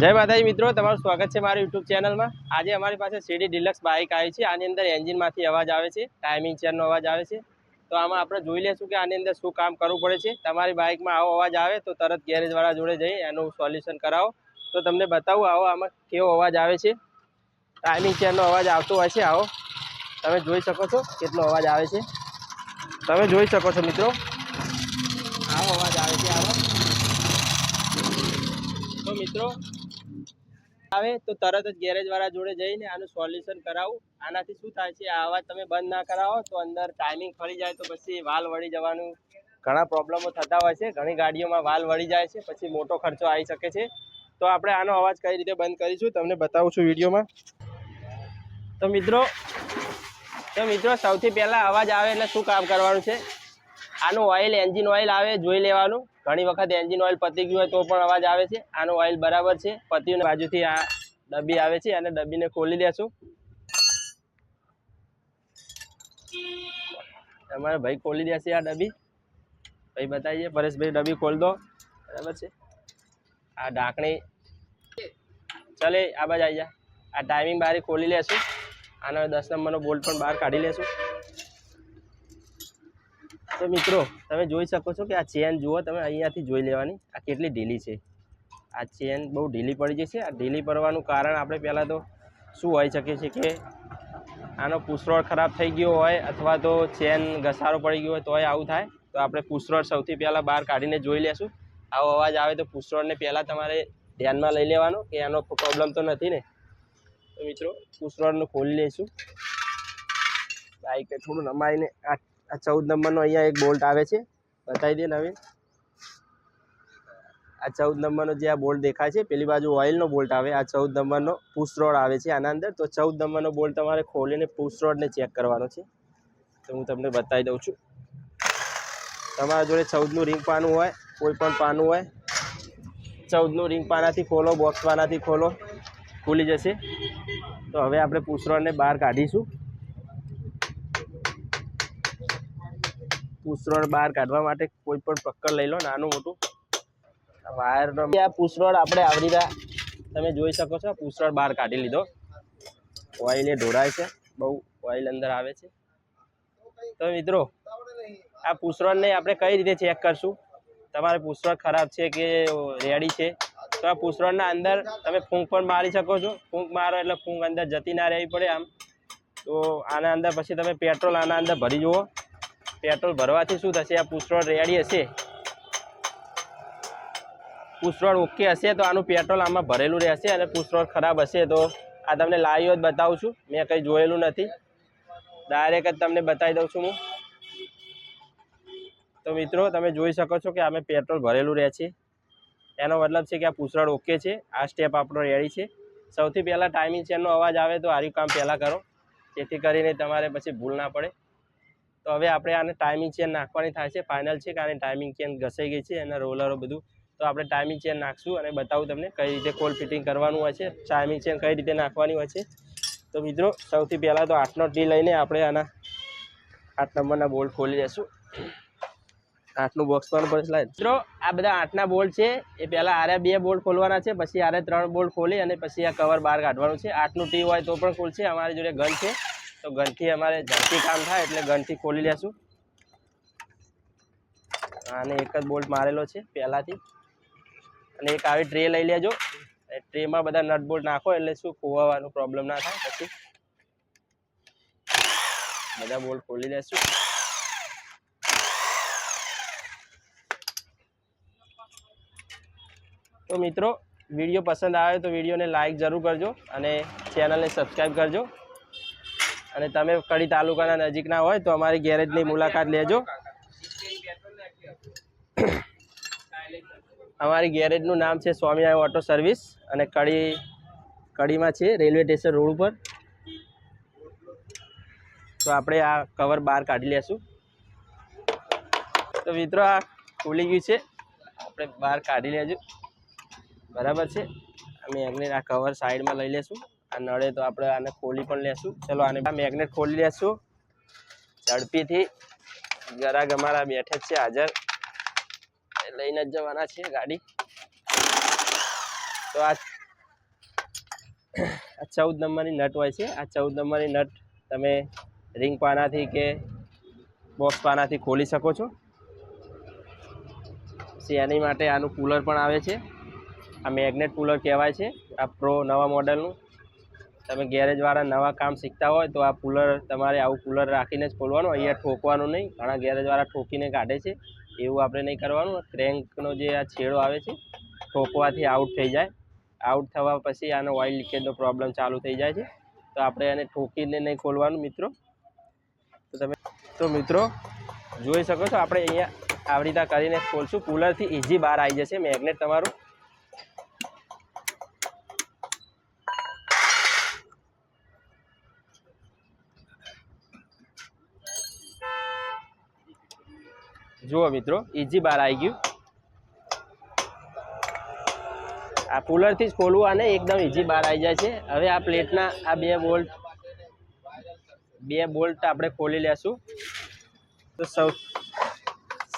જય માતાજી મિત્રો, તમારું સ્વાગત છે મારી યુટ્યુબ ચેનલમાં. આજે અમારી પાસે સીડી ડિલક્સ બાઇક આવી છે. આની અંદર એન્જિનમાંથી અવાજ આવે છે ટાઈમિંગ ચેનનો અવાજ આવે છે. તો આમાં આપણે જોઈ લઈશું કે આની અંદર શું કામ કરવું પડે છે. તમારી બાઇકમાં આવો અવાજ આવે તો તરત ગેરેજવાળા જોડે જઈ એનું સોલ્યુશન કરાવો. તો તમને બતાવું, આવો આમાં કેવો અવાજ આવે છે. ટાઈમિંગ ચેરનો અવાજ આવતો હોય છે, આવો. તમે જોઈ શકો છો કેટલો અવાજ આવે છે. તમે જોઈ શકો છો મિત્રો. આવો અવાજ આવે છે, આવો. તો મિત્રો આવે તો તરત જ ગેરેજ વાળા જોડે જઈને આનું સોલ્યુશન કરાવું. આનાથી શું થાય છે, આ અવાજ તમે બંધ ના કરાવો તો અંદર ટાઈમિંગ ફરી જાય તો પછી વાલ વળી જવાનું. ઘણા પ્રોબ્લેમો થતા હોય છે, ઘણી ગાડીઓમાં વાલ વળી જાય છે, પછી મોટો ખર્ચો આવી શકે છે. તો આપણે આનો અવાજ કઈ રીતે બંધ કરીશું તમને બતાવું છું વિડીયોમાં. તો મિત્રો તો મિત્રો, સૌથી પહેલાં અવાજ આવે એટલે શું કામ કરવાનું છે? આનું ઓઇલ એન્જિન ઓઇલ આવે, જોઈ લેવાનું. ઘણી વખત એન્જિન ઓઇલ પતી ગયું હોય તો પણ અવાજ આવે છે. આનું ઓઇલ બરાબર છે. પત્યું બાજુથી આ ડબ્બી આવે છે અને ડબ્બીને ખોલી લેશું. તમારે ભાઈ ખોલી દેશે આ ડબ્બી. ભાઈ બતાવીએ. પરેશભાઈ, ડબ્બી ખોલ દો. બરાબર છે. આ ઢાંકણી. ચાલે, આ બાજુ આવી જા. આ ટાઈમિંગ બારી ખોલી લેશું. આનો દસ નંબરનો બોલ્ટ પણ બહાર કાઢી લેશું. તો મિત્રો, તમે જોઈ શકો છો કે આ ચેન જુઓ, તમે અહીંયાથી જોઈ લેવાની. આ કેટલી ઢીલી છે. આ ચેન બહુ ઢીલી પડી જશે. આ ઢીલી પડવાનું કારણ આપણે પહેલાં તો શું હોઈ શકે છે કે આનો પુસરોડ ખરાબ થઈ ગયો હોય અથવા તો ચેન ઘસારો પડી ગયો હોય તોય આવું થાય. તો આપણે પુસરોડ સૌથી પહેલાં બહાર કાઢીને જોઈ લેશું. આવો અવાજ આવે તો પુસરોડને પહેલાં તમારે ધ્યાનમાં લઈ લેવાનો કે એનો પ્રોબ્લેમ તો નથી ને. તો મિત્રો પુસરોડનું ખોલી લઈશું. બાઈક થોડું નમાઈને આ આ ચૌદ નંબરનો અહીંયા એક બોલ્ટ આવે છે. બતાવી દે નવીન. આ ચૌદ નંબરનો જે આ બોલ્ટ દેખાય છે, પેલી બાજુ ઓઇલનો બોલ્ટ આવે. આ ચૌદ નંબરનો પુશ રોડ આવે છે આના અંદર. તો ચૌદ નંબરનો બોલ્ટ તમારે ખોલીને પુશ રોડને ચેક કરવાનો છે. તો હું તમને બતાવી દઉં છું. તમારા જોડે ચૌદનું રિંગ પાનું હોય, કોઈ પણ પાનું હોય, ચૌદનું રિંગ પાનાથી ખોલો, બોક્સ પાનાથી ખોલો, ખુલી જશે. તો હવે આપણે પુશ રોડને બહાર કાઢીશું. પુસરોડ બહાર કાઢવા માટે કોઈ પણ પક્કર લઈ લો, નાનું મોટું. વાયરનો આ પુસરોડ આપણે આવરી રહ્યા. તમે જોઈ શકો છો પુસરોડ બહાર કાઢી લીધો. ઓઇલ એ ઢોળાય છે, બહુ ઓઇલ અંદર આવે છે. તો મિત્રો, આ પુસરોડને આપણે કઈ રીતે ચેક કરશું? તમારે પુસરોડ ખરાબ છે કે રેડી છે? તો આ પુસરોડના અંદર તમે ફૂંક પણ મારી શકો છો. ફૂંક મારો એટલે ફૂંક અંદર જતી ના રહેવી પડે આમ. તો આના અંદર પછી તમે પેટ્રોલ આના અંદર ભરી જુઓ. પેટ્રોલ ભરવાથી શું થશે? આ પુસરોડ રેડી હશે. પુસરોડ ઓકે હશે તો આનું પેટ્રોલ આમાં ભરેલું રહેશે અને પુસરોડ ખરાબ હશે તો આ તમને લાઈવ જ બતાવું છું. મેં કંઈ જોયેલું નથી. ડાયરેક્ટ જ તમને બતાવી દઉં છું હું. તો મિત્રો, તમે જોઈ શકો છો કે આમે પેટ્રોલ ભરેલું રહે છે. એનો મતલબ છે કે આ પુસરોડ ઓકે છે. આ સ્ટેપ આપણો રેડી છે. સૌથી પહેલાં ટાઈમિંગ ચેનનો અવાજ આવે તો આર્યું કામ પહેલાં કરો. જેથી કરીને તમારે પછી ભૂલ ના પડે. તો હવે આપણે આને ટાઈમિંગ ચેન નાખવાની થાય છે. ફાઇનલ છે કે આની ટાઈમિંગ ચેન ઘસાઈ ગઈ છે, એના રોલરો બધું. તો આપણે ટાઈમિંગ ચેન નાખશું અને બતાવું તમને કઈ રીતે કોલ ફિટિંગ કરવાનું હોય છે ટાઈમિંગ ચેન કઈ રીતે નાખવાની હોય છે. તો મિત્રો, સૌથી પહેલાં તો આઠનો ટી લઈને આપણે આના આઠ નંબરના બોલ્ટ ખોલી લેશું. આઠનું બોક્સ પણ પડે લાય મિત્રો, આ બધા આઠના બોલ્ટ છે. એ પહેલાં આરે બે બોલ્ટ ખોલવાના છે, પછી આરે ત્રણ બોલ્ટ ખોલી અને પછી આ કવર બહાર કાઢવાનું છે. આઠનું ટી હોય તો પણ ખોલશે, અમારી જોડે ગન છે. તો ગનથી અમારે ઝડપી કામ થાય એટલે ગનથી ખોલી લેશું. આને એક જ બોલ્ટ મારેલો છે પહેલાંથી. અને એક આવી ટ્રે લઈ લેજો. ટ્રેમાં બધા નટ બોલ્ટ નાખો એટલે શું ખોવાવાનું પ્રોબ્લેમ ના થાય પછી. બધા બોલ્ટ ખોલી લેશું. તો મિત્રો, વીડિયો પસંદ આવે તો વિડીયોને લાઈક જરૂર કરજો અને ચેનલને સબસ્ક્રાઈબ કરજો. અને તમે કડી તાલુકાના નજીકના હોય તો અમારી ગેરેજની મુલાકાત લેજો. અમારી ગેરેજનું નામ છે સ્વામિનારાયણ ઓટો સર્વિસ અને કડી કડીમાં છે રેલવે સ્ટેશન રોડ ઉપર. તો આપણે આ કવર બહાર કાઢી લેશું. તો મિત્રો આ ખુલી ગયું છે. આપણે બહાર કાઢી લેજો. બરાબર છે? અમે એમને આ કવર સાઈડમાં લઈ લેશું. આ નળે તો આપણે આને ખોલી પણ લેશું. ચલો, આને મેગ્નેટ ખોલી લેશું. ઝડપીથી ગરાગ અમારા બેઠે છે હાજર. લઈને જ જવાના છે ગાડી. તો આ આ ચૌદ નંબરની નટ હોય છે. આ ચૌદ નંબરની નટ તમે રિંગ પાનાથી કે બોક્સ પાનાથી ખોલી શકો છો. પછી એની માટે આનું કુલર પણ આવે છે. આ મેગ્નેટ કુલર કહેવાય છે. આ પ્રો નવા મોડલનું. તમે ગેરેજવાળા નવા કામ શીખતા હોય તો આ કુલર તમારે આવું કુલર રાખીને જ ખોલવાનું. અહીંયા ઠોકવાનું નહીં. ઘણા ગેરેજવાળા ઠોકીને કાઢે છે. એવું આપણે નહીં કરવાનું. ક્રેન્કનો જે આ છેડો આવે છે, ઠોકવાથી આઉટ થઈ જાય. આઉટ થવા પછી આનો ઓઇલ લીકેજનો પ્રોબ્લેમ ચાલુ થઈ જાય છે. તો આપણે એને ઠોકીને નહીં ખોલવાનું મિત્રો. તો તમે, તો મિત્રો, જોઈ શકો છો આપણે અહીંયા આવી રીતના કરીને ખોલશું. કુલરથી ઇઝી બહાર આવી જશે મેગ્નેટ તમારું. જુઓ મિત્રો ઇઝી બહાર આવી ગયું. આ કુલરથી જ ખોલવું આને એકદમ ઇઝી બહાર આવી જાય છે. હવે આ પ્લેટના આ બે બોલ્ટ બે બોલ્ટ આપણે ખોલી લેશું. તો સૌ,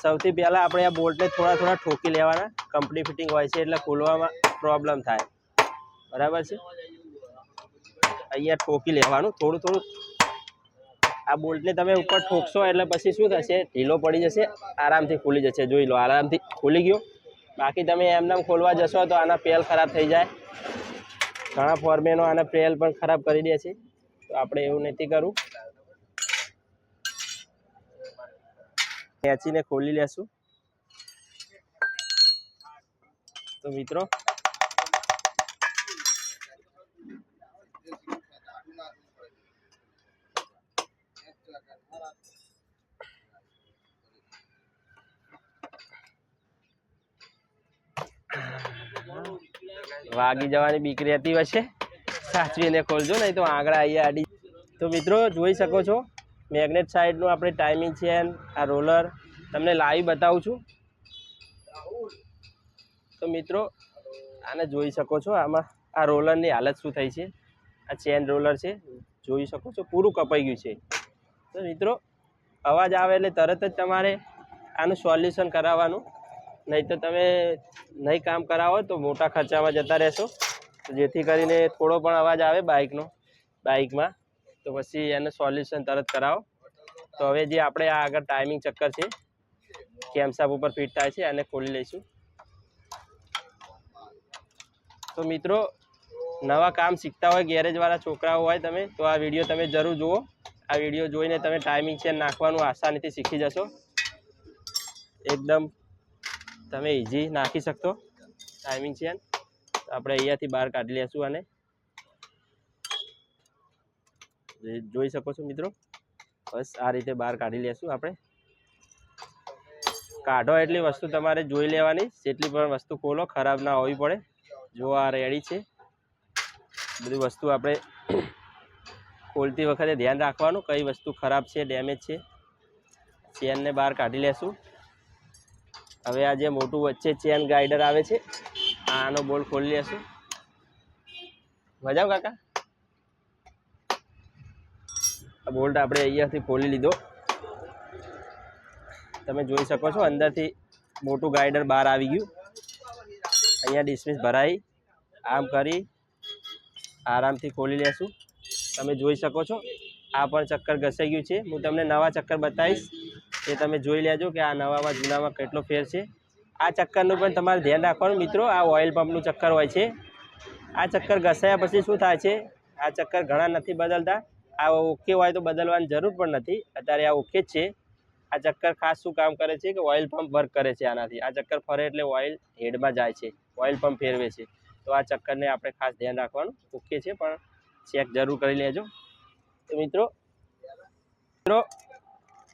સૌથી પહેલાં આપણે આ બોલ્ટને થોડા થોડા ઠોકી લેવાના. કંપની ફિટિંગ હોય છે એટલે ખોલવામાં પ્રોબ્લેમ થાય. બરાબર છે? અહીંયા ઠોકી લેવાનું. થોડું થોડું આ બોલ્ટને તમે ઉપર ઠોકશો એટલે પછી શું થશે? ઢીલો પડી જશે, આરામથી ખુલી જશે. જોઈ લો, આરામથી ખુલી ગયો. બાકી તમે એમનામ ખોલવા જશો તો આના પેલ ખરાબ થઈ જાય. ઘણા ફોર્મેનો આના પેલ પણ ખરાબ કરી દે છે. તો આપણે એવું નથી કરવું ખેંચીને ખોલી લેશું. તો મિત્રો વાગી જવાની બીક રહેતી હશે સાચવીને ખોલજો, નહીં તો આગળ અહીંયા આડી તો મિત્રો, જોઈ શકો છો મેગ્નેટ સાઈડનું આપણે ટાઈમિંગ ચેન આ રોલર તમને લાઈવ બતાવું છું. તો મિત્રો, આને જોઈ શકો છો, આમાં આ રોલરની હાલત શું થઈ છે? આ ચેન રોલર છે, જોઈ શકો છો, પૂરું કપાઈ ગયું છે. તો મિત્રો, અવાજ આવે એટલે તરત જ તમારે આનું સોલ્યુશન કરાવવાનું. નહીં તો તમે નહીં કામ કરાવો તો મોટા ખર્ચામાં જતા રહેશો. જેથી કરીને થોડો પણ અવાજ આવે બાઇકનો, બાઇકમાં. તો પછી એને સોલ્યુશન તરત કરાવો. તો હવે જે આપણે આ આગળ ટાઈમિંગ ચક્કર છે કેમસાપ ઉપર ફિટ થાય છે, એને ખોલી લઈશું. તો મિત્રો, નવા કામ શીખતા હોય ગેરેજવાળા છોકરાઓ હોય તમે, તો આ વીડિયો તમે જરૂર જુઓ. આ વીડિયો જોઈને તમે ટાઈમિંગ ચેન નાખવાનું આસાનીથી શીખી જશો. એકદમ તમે ઇઝી નાખી શકતો ટાઈમિંગ છે આપણે અહીંયાથી બહાર કાઢી લેશું અને જોઈ શકો છો મિત્રો. બસ આ રીતે બહાર કાઢી લેશું આપણે. કાઢો એટલી વસ્તુ તમારે જોઈ લેવાની. જેટલી પણ વસ્તુ ખોલો, ખરાબ ના હોવી પડે. જો આ રેડી છે. બધી વસ્તુ આપણે ખોલતી વખતે ધ્યાન રાખવાનું કઈ વસ્તુ ખરાબ છે ડેમેજ છે. ચેનને બહાર કાઢી લેશું. હવે આ જે મોટું વચ્ચે ચેન ગાઈડર આવે છે આનો બોલ ખોલી લેશું. મજાવ કાકા? આ બોલ્ટ આપણે અહીંયાથી ખોલી લીધો. તમે જોઈ શકો છો, અંદરથી મોટું ગાઈડર બહાર આવી ગયું. અહીંયા ડિસમિસ ભરાઈ. આમ કરી આરામથી ખોલી લેશું. તમે જોઈ શકો છો, આ પણ ચક્કર ઘસાઈ ગયું છે. હું તમને નવા ચક્કર બતાવીશ. એ તમે જોઈ લેજો કે આ નવામાં જૂનામાં કેટલો ફેર છે. આ ચક્કરનું પણ તમારે ધ્યાન રાખવાનું મિત્રો, આ ઓઇલ પંપનું ચક્કર હોય છે. આ ચક્કર ઘસાયા પછી શું થાય છે? આ ચક્કર ઘણા નથી બદલતા. આ ઓકે હોય તો બદલવાની જરૂર પણ નથી. અત્યારે આ ઓકે જ છે. આ ચક્કર ખાસ શું કામ કરે છે કે ઓઇલ પંપ વર્ક કરે છે આનાથી. આ ચક્કર ફરે એટલે ઓઇલ હેડમાં જાય છે. ઓઇલ પંપ ફેરવે છે. તો આ ચક્કરને આપણે ખાસ ધ્યાન રાખવાનું ઓકે છે, પણ ચેક જરૂર કરી લેજો. તો મિત્રો મિત્રો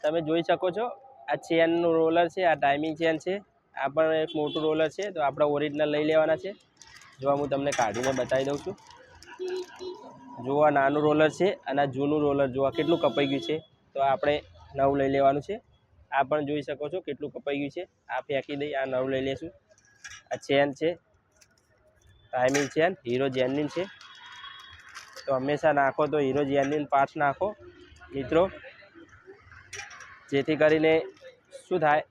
તમે જોઈ શકો છો. આ ચેનનું રોલર છે, આ ટાઈમિંગ ચેન છે. આ પણ એક મોટું રોલર છે, તો આપણે ઓરિજિનલ લઈ લેવાના છે. જોવા હું તમને કાઢીને બતાવી દઉં છું. જો આ નાનું રોલર છે અને આ જૂનું રોલર જો આ કેટલું કપાઈ ગયું છે. તો આપણે નવું લઈ લેવાનું છે. આ પણ જોઈ શકો છો કેટલું કપાઈ ગયું છે. આ ફેંકી દઈ, આ નવું લઈ લેશું. આ ચેન છે. ટાઈમિંગ ચેન હીરો જેન્યુન છે. તો હંમેશા નાખો તો હીરો જેન્યુન પાર્ટ્સ નાખો. મિત્રો જેથી કરીને શું થાય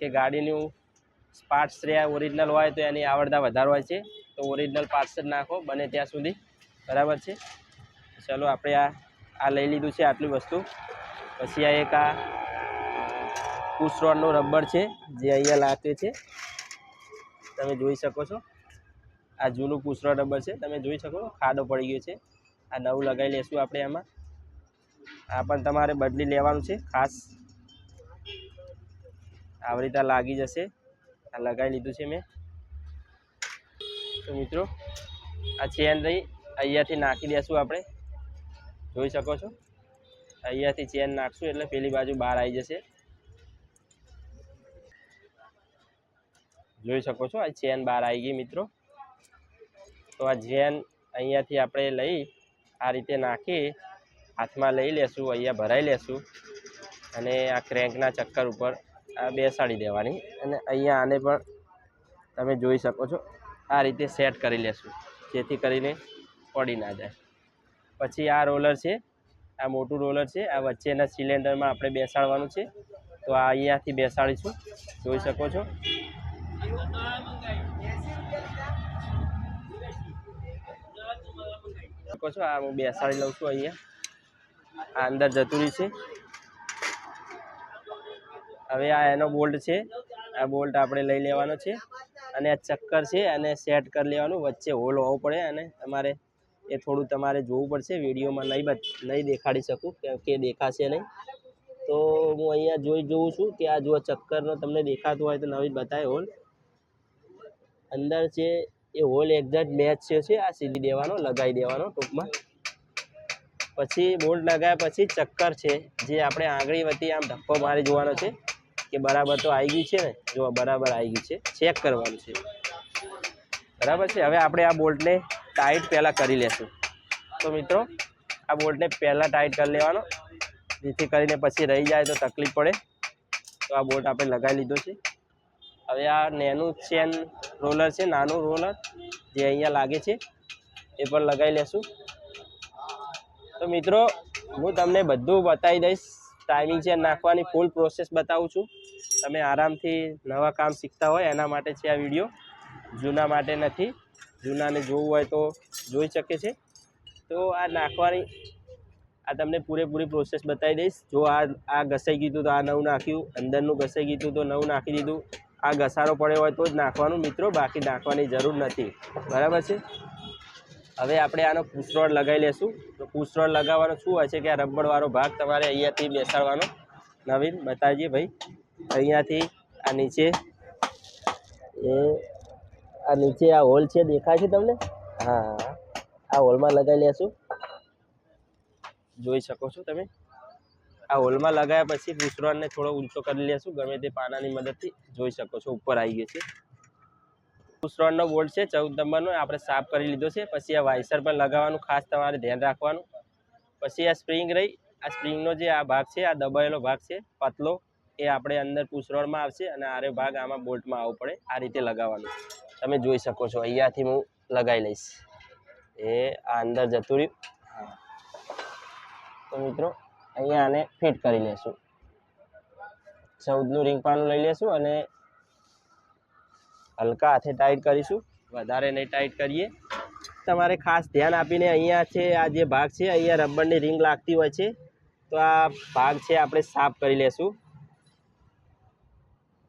કે ગાડીનું પાર્ટ્સ રહ્યા ઓરિજિનલ હોય તો એની આવડતા વધારે હોય છે. તો ઓરિજિનલ પાર્ટ્સ જ નાખો, બને ત્યાં સુધી. બરાબર છે? ચલો, આપણે આ આ લઈ લીધું છે આટલી વસ્તુ. પછી આ એક આ પુશરોડનું રબર છે, જે અહીંયા લાગે છે. તમે જોઈ શકો છો. આ જૂનું પુશરોડ રબર છે. તમે જોઈ શકો ખાડો પડી ગયો છે. આ નવું લગાવી લેશું આપણે એમાં આ પણ તમારે બદલી લેવાનું છે, ખાસ આવી રીતે લાગી જશે. આ લગાવી લીધું છે મેં. તો મિત્રો, આ ચેન રહી અહીંયાથી નાખી દેશું આપણે. જોઈ શકો છો? અહીંયાથી ચેન નાખશું એટલે પેલી બાજુ બહાર આવી જશે. જોઈ શકો છો? આ ચેન બહાર આવી ગઈ મિત્રો. તો આ ચેન અહીંયાથી આપણે લઈ આ રીતે નાખી હાથમાં લઈ લેશું, અહીંયા ભરાઈ લેશું. અને આ ક્રેન્કના ચક્કર ઉપર બેસાડી દેવાની અને અહીંયા આને પણ તમે જોઈ શકો છો. આ રીતે સેટ કરી લેશું, જેથી કરીને પડી ના જાય. પછી આ રોલર છે, આ મોટું રોલર છે, આ વચ્ચેના સિલિન્ડરમાં આપણે બેસાડવાનું છે. તો આ અહીંયાથી બેસાડીશું, જોઈ શકો છો. શકો છો, આ હું બેસાડી લઉં છું અહીંયા. આ અંદર જતું છે. હવે આ એનો બોલ્ટ છે. આ બોલ્ટ આપણે લઈ લેવાનો છે. અને આ ચક્કર છે અને સેટ કરી લેવાનું. વચ્ચે હોલ હોવો પડે અને તમારે એ થોડું તમારે જોવું પડશે. વિડીયોમાં નહીં નહીં દેખાડી શકું કેમ કે દેખાશે નહીં. તો હું અહીંયા જોઈ જોઉં છું કે આ જો ચક્કરનો તમને દેખાતું હોય તો નવી બતાવે હોલ. અંદર છે એ હોલ એક્ઝેક્ટ મેચ છે, આ સીધી દેવાનો, લગાવી દેવાનો ટૂંકમાં. પછી બોલ્ટ લગાવ્યા પછી ચક્કર છે, જે આપણે આંગળી વતી આમ ધક્કો મારી જોવાનો છે. કે બરાબર તો આવી ગયું છે ને? જો બરાબર આવી ગયું છે ચેક કરવાનું છે. બરાબર છે? હવે આપણે આ બોલ્ટને ટાઈટ પહેલાં કરી લેશું. તો મિત્રો, આ બોલ્ટને પહેલાં ટાઈટ કરી લેવાનો. જેથી કરીને પછી રહી જાય તો તકલીફ પડે. તો આ બોલ્ટ આપણે લગાવી લીધો છે. હવે આ નેનું ચેન રોલર છે, નાનું રોલર જે અહીંયા લાગે છે, એ પણ લગાવી લેશું. તો મિત્રો, હું તમને બધું બતાવી દઈશ. ટાઈમિંગ ચેન નાખવાની ફૂલ પ્રોસેસ બતાવું છું. તમે આરામથી નવા કામ શીખતા હોય એના માટે છે આ વીડિયો. જૂના માટે નથી. જૂનાને જોવું હોય તો જોઈ શકે છે. તો આ નાખવાની, આ તમને પૂરેપૂરી પ્રોસેસ બતાવી દઈશ. જો આ આ ઘસાઈ ગયું તો આ નવું નાખ્યું. અંદરનું ઘસાઈ ગયું તો નવું નાખી દીધું. આ ઘસારો પડ્યો હોય તો જ નાખવાનું મિત્રો. બાકી નાખવાની જરૂર નથી. બરાબર છે? હવે આપણે આનો પૂછરોડ લગાવી લેશું. તો પૂછરોડ લગાવવાનો શું હોય છે કે આ રબડવાળો ભાગ તમારે અહીંયાથી બેસાડવાનો. નવીન બતાવીએ ભાઈ. અહીંયાથી આ નીચે. એ આ નીચે આ હોલ છે, દેખાય છે તમને? હા આ હોલમાં લગાવી લેશું. જોઈ શકો છો તમે? આ હોલમાં લગાવ્યા પછી પુસરોડને થોડો ઊંચો કરી લેશું, ગમે તે પાનાની મદદથી. જોઈ શકો છો, ઉપર આવી ગયો છે. પુસરોડનો બોલ્ટ છે, ચૌદ નંબરનો. આપણે સાફ કરી લીધો છે. પછી આ વાઇસર પણ લગાવવાનું, ખાસ તમારે ધ્યાન રાખવાનું. પછી આ સ્પ્રિંગ રહી. આ સ્પ્રિંગનો જે આ ભાગ છે, આ દબાયેલો ભાગ છે, પતલો. એ આપણે અંદર પુસરોડમાં આવશે અને આરે ભાગ આમાં બોલ્ટમાં આવવો પડે. આ રીતે લગાવવાનું. તમે જોઈ શકો છો, અહીંયાથી હું લગાવી લઈશ. એ આ અંદર જતું રહ્યું. તો મિત્રો, અહીંયા આને ફિટ કરી લેશું. ચૌદનું રિંગ પાનું લઈ લેશું અને હલકા હાથે ટાઈટ કરીશું. વધારે નહીં ટાઈટ કરીએ. તમારે ખાસ ધ્યાન આપીને અહીંયા છે, આ જે ભાગ છે, અહીંયા રબરની રિંગ લાગતી હોય છે, તો આ ભાગ છે, આપણે સાફ કરી લેશું.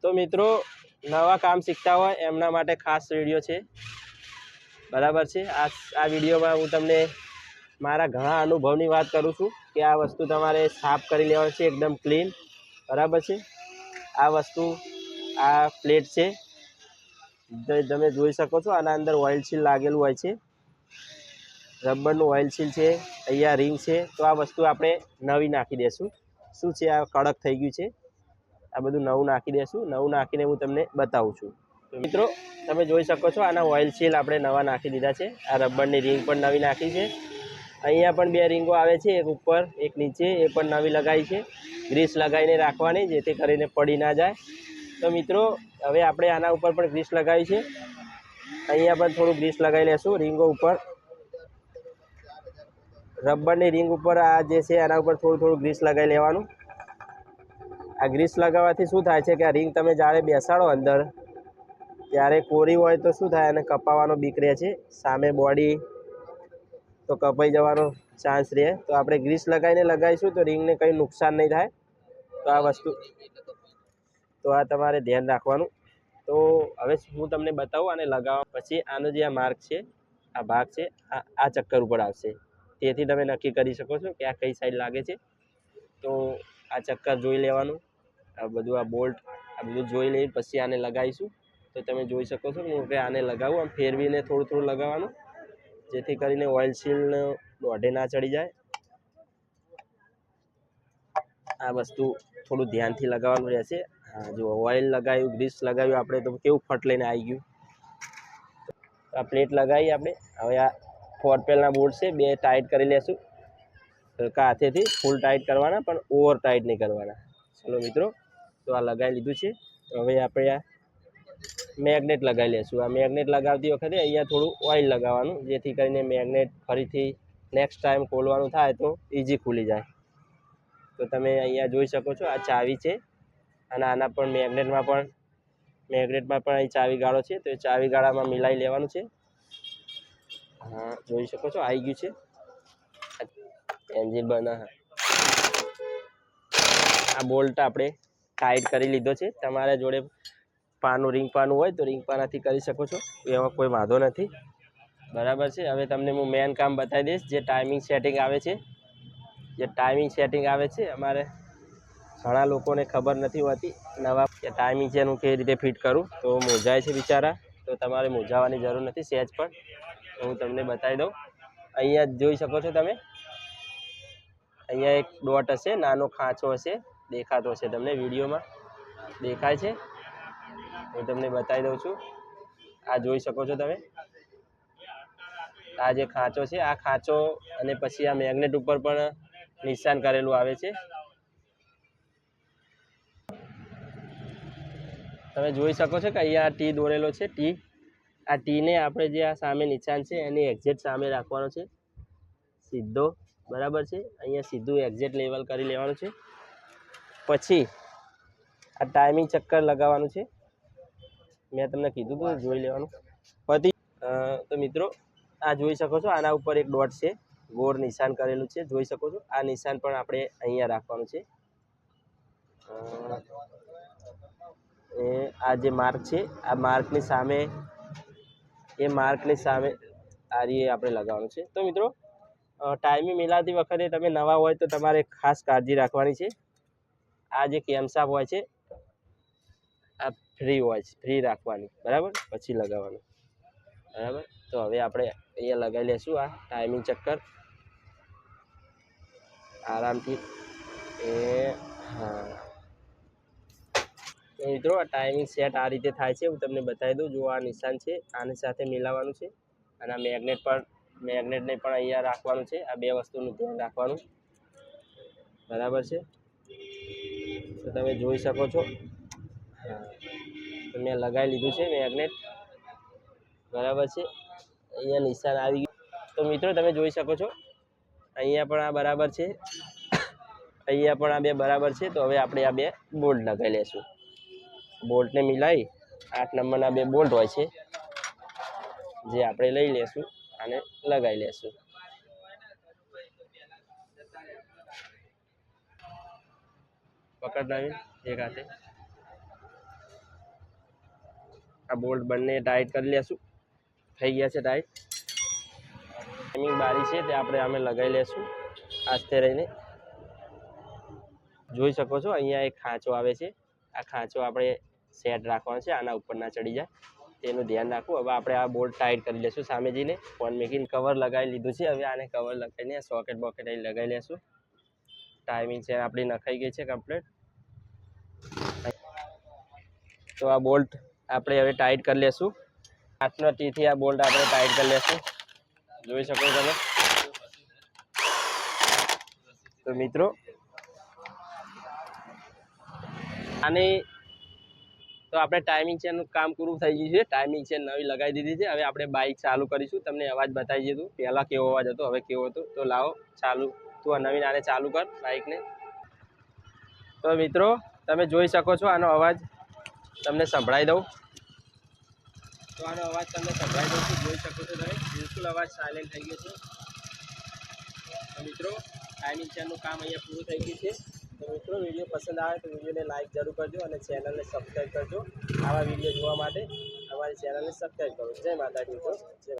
તો મિત્રો, નવા કામ શીખતા હોય, એમના માટે ખાસ વીડિયો છે. બરાબર છે? આ આ વિડીયોમાં હું તમને મારા ઘણા અનુભવની વાત કરું છું કે આ વસ્તુ તમારે સાફ કરી લેવાની છે, એકદમ ક્લીન. બરાબર છે? આ વસ્તુ, આ પ્લેટ છે. તમે જોઈ શકો છો, આના અંદર ઓઇલ સીલ લાગેલું હોય છે. રબરનું ઓઇલ સીલ છે, અહીંયા રિંગ છે. તો આ વસ્તુ આપણે નવી નાખી દઈશું શું છે? આ કડક થઈ ગયું છે. આ બધું નવું નાખી દઈશું નવું નાખીને હું તમને બતાવું છું. તો મિત્રો, તમે જોઈ શકો છો આના ઓઇલ સીલ આપણે નવા નાખી દીધા છે. આ રબરની રિંગ પણ નવી નાખી છે. અહીંયા પણ બે રિંગો આવે છે, એક ઉપર, એક નીચે. એ પણ નવી લગાવી છે. ગ્રીસ લગાવીને રાખવાની, જેથી કરીને પડી ના જાય. તો મિત્રો, હવે આપણે આના ઉપર પણ ગ્રીસ લગાવી છે. અહીંયા પણ થોડું ગ્રીસ લગાવી લેશું રિંગો ઉપર. રબરની રિંગ ઉપર આ જે છે, આના ઉપર થોડું થોડું ગ્રીસ લગાવી લેવાનું. આ ગ્રીસ લગાવવાથી શું થાય છે કે આ રિંગ તમે જ્યારે બેસાડો અંદર, ત્યારે કોરી હોય તો શું થાય? અને કપાવાનો બીક રહે છે. સામે બોડી તો કપાઈ જવાનો ચાન્સ રહે. તો આપણે ગ્રીસ લગાવીને લગાવીશું તો રિંગને કંઈ નુકસાન નહીં થાય. તો આ વસ્તુ, તો આ તમારે ધ્યાન રાખવાનું. તો હવે હું તમને બતાવું અને લગાવવા પછી આનો જે આ માર્ક છે, આ ભાગ છે, આ આ ચક્કર ઉપર આવશે. તેથી તમે નક્કી કરી શકો છો કે આ કઈ સાઈડ લાગે છે. તો આ ચક્કર જોઈ લેવાનું. આ બધું, આ બોલ્ટ, આ બધું જોઈ લઈ પછી આને લગાવીશું. તો તમે જોઈ શકો છો હું કે આને લગાવું, આમ ફેરવીને થોડું થોડું લગાવવાનું, જેથી કરીને ઓઇલ સીલને દોઢે ના ચડી જાય. આ વસ્તુ થોડું ધ્યાનથી લગાવવાનું રહેશે. હા, જો ઓઇલ લગાવ્યું ગ્રીસ લગાવ્યું, આપણે તો કેવું ફટ લઈને આવી ગયું. આ પ્લેટ લગાવી આપણે. હવે આ ફોર પેલના બોર્ડ છે, બે ટાઈટ કરી લેશું. હલકા હાથેથી, ફૂલ ટાઈટ કરવાના, પણ ઓવર ટાઈટ નહીં કરવાના. ચલો મિત્રો તો આ લગાવી લીધું છે. તો હવે આપણે આ મેગ્નેટ લગાવી લેશું. આ મેગ્નેટ લગાવતી વખતે અહીંયા થોડું ઓઇલ લગાવવાનું, જેથી કરીને મેગ્નેટ ફરીથી નેક્સ્ટ ટાઈમ ખોલવાનું થાય તો ઇઝી ખુલી જાય. તો તમે અહીંયા જોઈ શકો છો, આ ચાવી છે. અને આના પણ મેગ્નેટમાં પણ મેગ્નેટમાં પણ અહીં ચાવી ગાળો છે. તો એ ચાવી ગાળામાં મિલાવી લેવાનું છે. હા, જોઈ શકો છો આવી ગયું છે. એન્જિન બના આ બોલ્ટ આપણે ટાઈટ કરી લીધો છે. તમારા જોડે પાનું રિંગ પાનું હોય તો રિંગ પાનાથી કરી શકો છો. એમાં કોઈ વાંધો નથી. બરાબર છે? હવે તમને હું મેન કામ બતાવી દઈશ. જે ટાઈમિંગ સેટિંગ આવે છે. જે ટાઈમિંગ સેટિંગ આવે છે, અમારે ઘણા લોકોને ખબર નથી હોતી. નવા ટાઈમિંગ છે, હું કેવી રીતે ફિટ કરું? તો મોજાય છે બિચારા. તો તમારે મોજાવાની જરૂર નથી સહેજ પણ હું તમને બતાવી દઉં. અહીંયા જોઈ શકો છો તમે. અહીંયા એક ડોટ હશે, નાનો ખાંચો હશે. દેખાતો છે તમને વિડીયોમાં. દેખાય છે? હું તમને બતાવી દઉં છું. આ જોઈ શકો છો તમે. આ જે ખાંચો છે, આ ખાંચો અને પછી આ મેગ્નેટ ઉપર પણ નિશાન કરેલું આવે છે. તમે જોઈ શકો છો કે અહીંયા ટી દોરેલો છે, ટી. આ ટીને આપણે જે આ સામે નિશાન છે, એની એક્ઝેક્ટ સામે રાખવાનો છે. સીધો, બરાબર છે? અહીંયા સીધું એક્ઝેક્ટ લેવલ કરી લેવાનું છે. પછી આ ટાઈમિંગ ચક્કર લગાવવાનું છે. મેં તમને કીધું હતું જોઈ લેવાનું. પછી તો મિત્રો, આ જોઈ શકો છો, આના ઉપર એક ડોટ છે. ગોળ નિશાન કરેલું છે, જોઈ શકો છો. આ નિશાન પણ આપણે અહીંયા રાખવાનું છે. આ જે માર્ક છે, આ માર્કની સામે, એ માર્કની સામે આ રીતે આપણે લગાવવાનું છે. તો મિત્રો ટાઈમિંગ મિલાવતી વખતે તમે નવા હોય તો તમારે ખાસ કાળજી રાખવાની છે. આ જે કેમસાપ હોય છે, આ ફ્રી હોય છે ફ્રી રાખવાની, બરાબર? પછી લગાવવાનું, બરાબર? તો હવે આપણે અહીંયા લગાવી લેશું આ ટાઈમિંગ ચક્કર. આરામથી. એ, હા. મિત્રો, આ ટાઈમિંગ સેટ આ રીતે થાય છે, હું તમને બતાવી દઉં. જો આ નિશાન છે, આની સાથે મિલાવવાનું છે. અને આ મેગ્નેટ પણ મેગ્નેટને પણ અહીંયા રાખવાનું છે. આ બે વસ્તુનું ધ્યાન રાખવાનું. બરાબર છે? તો તમે જોઈ શકો છો. મેં લગાવી લીધું છે મેગ્નેટ બરાબર છે. અહીંયા નિશાન આવી ગયું. તો મિત્રો તમે જોઈ શકો છો. અહીંયા પણ આ બરાબર છે. અહીંયા પણ આ બે બરાબર છે. તો હવે આપણે આ બે બોલ્ટ લગાવી લેશું. બોલ્ટને મિલાવી આઠ નંબરના બે બોલ્ટ હોય છે. જે આપણે લઈ લેશું અને લગાવી લેશું. પકડ નવીન એક હાથે આ બોલ્ટ બંને ટાઈટ કરી લેશું થઈ ગયા છે ટાઈટ ટાઈમિંગ બારી છે તે આપણે આમે લગાવી લેશું આસ્તે રહીને જોઈ શકો છો, અહીંયા એક ખાંચો આવે છે। આ ખાંચો આપણે સેટ રાખવાનો છે, આના ઉપર ના ચડી જાય તેનું ધ્યાન રાખવું, હવે આપણે આ બોર્ડ ટાઈટ કરી લેશું સામે જઈને ફોન મેકીને કવર લગાવી લીધું છે, હવે આને કવર લગાવીને સોકેટ બોકેટ અહીં લગાવી લેશું। ટાઈમિંગ છે, આપણી નખાઈ ગઈ છે કમ્પ્લીટ તો આ બોલ્ટ આપણે હવે ટાઈટ કરી લેશું. હાથનો ટીથી આ બોલ્ટ આપણે ટાઈટ કરી લેશું. જોઈ શકો તમે? તો મિત્રો, આની તો આપણે ટાઈમિંગ ચેનનું કામ પૂરું થઈ ગયું છે. ટાઈમિંગ ચેન નવી લગાવી દીધી છે. હવે આપણે બાઇક ચાલુ કરીશું. તમને અવાજ બતાવી દીધું. પહેલાં કેવો અવાજ હતો, હવે કેવો હતો? તો લાવો, ચાલુ. તું આ નવીન આને ચાલુ કર બાઇકને તો મિત્રો, તમે જોઈ શકો છો આનો અવાજ. તમને સંભળાઈ દઉં. તો આનો અવાજ તમને સંભળાઈ દઉં છું, જોઈ શકો છો તમે. બિલકુલ અવાજ સાયલેન્ટ થઈ ગયો છે. મિત્રો ટાઈમિંગ ચેનનું કામ અહીંયા પૂરું થઈ ગયું છે. તો મિત્રો, વીડિયો પસંદ આવે તો વિડીયોને લાઇક જરૂર કરજો અને ચેનલને સબસ્ક્રાઈબ કરજો આવા વીડિયો જોવા માટે. અમારી ચેનલને સબસ્ક્રાઈબ કરો. જય માતાજી મિત્રો. જય